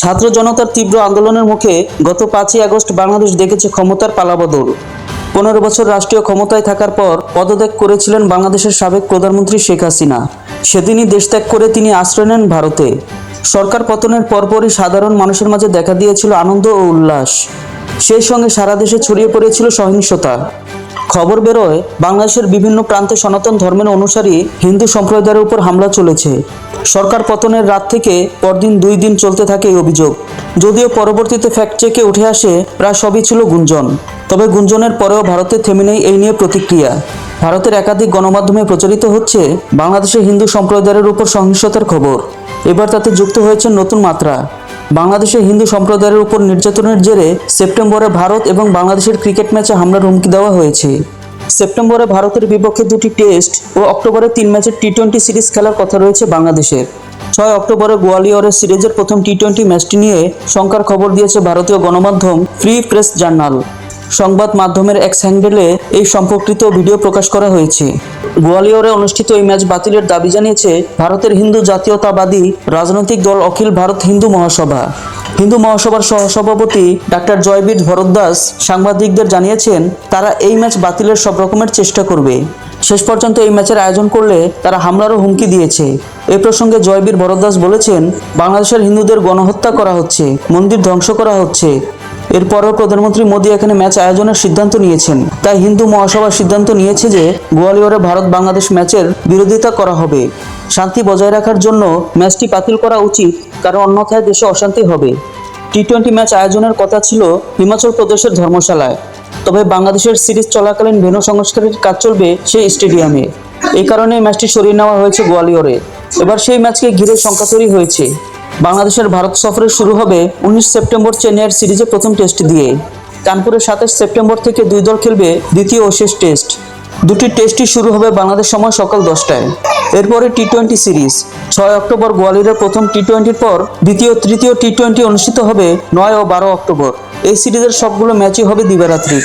ছাত্র জনতার তীব্র আন্দোলনের মুখে গত পাঁচই আগস্ট বাংলাদেশ দেখেছে ক্ষমতার পালাবদল। পনেরো বছর রাষ্ট্রীয় ক্ষমতায় থাকার পর পদত্যাগ করেছিলেন বাংলাদেশের সাবেক প্রধানমন্ত্রী শেখ হাসিনা। সেদিনই দেশত্যাগ করে তিনি আশ্রয় নেন ভারতে। সরকার পতনের পরপরই সাধারণ মানুষের মাঝে দেখা দিয়েছিল আনন্দ ও উল্লাস। সেই সঙ্গে সারা দেশে ছড়িয়ে পড়েছিল সহিংসতা। খবর বেরোয়, বাংলাদেশের বিভিন্ন প্রান্তে সনাতন ধর্মের অনুসারী হিন্দু সম্প্রদায়ের উপর হামলা চলেছে। সরকার পতনের রাত থেকে পরদিন দুই দিন চলতে থাকে এই অভিযোগ। যদিও পরবর্তীতে ফ্যাক্ট চেকে উঠে আসে, প্রায় সবই ছিল গুঞ্জন। তবে গুঞ্জনের পরেও ভারতে থেমে নেই এই নিয়ে প্রতিক্রিয়া। ভারতের একাধিক গণমাধ্যমে প্রচারিত হচ্ছে বাংলাদেশের হিন্দু সম্প্রদায়ের উপর সহিংসতার খবর। এবার তাতে যুক্ত হয়েছে নতুন মাত্রা। বাংলাদেশের হিন্দু সম্প্রদায়ের উপর নির্যাতনের জেরে সেপ্টেম্বরে ভারত এবং বাংলাদেশের ক্রিকেট ম্যাচে হামলার হুমকি দেওয়া হয়েছে। সেপ্টেম্বরে ভারতের বিপক্ষে দুটি টেস্ট ও অক্টোবরে তিন ম্যাচের টি টোয়েন্টি সিরিজ খেলার কথা রয়েছে বাংলাদেশের। ছয় অক্টোবরে গোয়ালিয়রের সিরিজের প্রথম টি টোয়েন্টি ম্যাচটি নিয়ে শঙ্কার খবর দিয়েছে ভারতীয় গণমাধ্যম ফ্রি প্রেস জার্নাল। সংবাদ মাধ্যমের এক হ্যান্ডেলে এই সম্পর্কিত ভিডিও প্রকাশ করা হয়েছে। গোয়ালিয়রে অনুষ্ঠিত এই ম্যাচ বাতিলের দাবি জানিয়েছে ভারতের হিন্দু জাতীয়তাবাদী রাজনৈতিক দল অখিল ভারত হিন্দু মহাসভা। হিন্দু মহাসভার সহসভাপতি ডাক্তার জয়বীর ভরদ্দাস সাংবাদিকদের জানিয়েছেন, তারা এই ম্যাচ বাতিলের সব রকমের চেষ্টা করবে। শেষ পর্যন্ত এই ম্যাচের আয়োজন করলে তারা হামলারও হুমকি দিয়েছে। এ প্রসঙ্গে জয়বীর ভরদ্দাস বলেছেন, বাংলাদেশের হিন্দুদের গণহত্যা করা হচ্ছে, মন্দির ধ্বংস করা হচ্ছে। এরপরও প্রধানমন্ত্রী মোদী এখানে ম্যাচ আয়োজনের সিদ্ধান্ত নিয়েছেন। তাই হিন্দু মহাসভা সিদ্ধান্ত নিয়েছে যে, গোয়ালিয়রে ভারত বাংলাদেশ ম্যাচের বিরোধিতা করা হবে। শান্তি বজায় রাখার জন্য ম্যাচটি বাতিল করা উচিত কারণ অন্যথায় দেশে অশান্তি হবে। টি টোয়েন্টি ম্যাচ আয়োজনের কথা ছিল হিমাচল প্রদেশের ধর্মশালায়। তবে বাংলাদেশের সিরিজ চলাকালীন ভেনু সংস্কারের কাজ চলবে সেই স্টেডিয়ামে। এই কারণে ম্যাচটি সরিয়ে নেওয়া হয়েছে গোয়ালিয়রে। এবার সেই ম্যাচকে ঘিরে শঙ্কা তৈরি হয়েছে। বাংলাদেশের ভারত সফরে শুরু হবে উনিশ সেপ্টেম্বর চেন্নাইয়ের সিরিজে প্রথম টেস্ট দিয়ে। কানপুরে সাতাশ সেপ্টেম্বর থেকে দুই দল খেলবে দ্বিতীয় ও শেষ টেস্ট। দুটি টেস্টই শুরু হবে বাংলাদেশ সময় সকাল দশটায়। এরপরে টি টোয়েন্টি সিরিজ ছয় অক্টোবর গোয়ালিয়রের প্রথম টি টোয়েন্টির পর দ্বিতীয়, তৃতীয় টি টোয়েন্টি অনুষ্ঠিত হবে নয় ও বারো অক্টোবর। এই সিরিজের সবগুলো ম্যাচই হবে দিবারাত্রি।